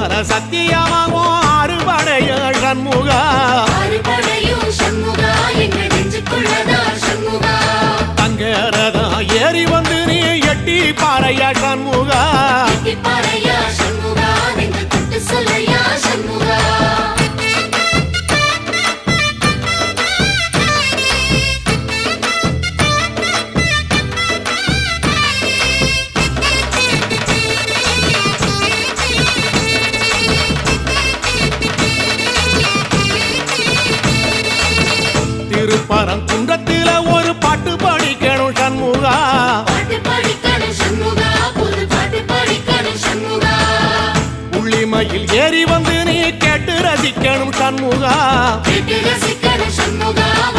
சத்தியமாகும் அறுபடைய சண்முகா. தங்கரதா ஏறி வந்து நீ எட்டி பாறையா சண்முகா. திருப்பரம் குன்றத்தில ஒரு பாட்டு படிக்கணும் சண்முகா. உள்ளிமையில் ஏறி வந்து நீ கேட்டு ரசிக்கணும் சண்முகா.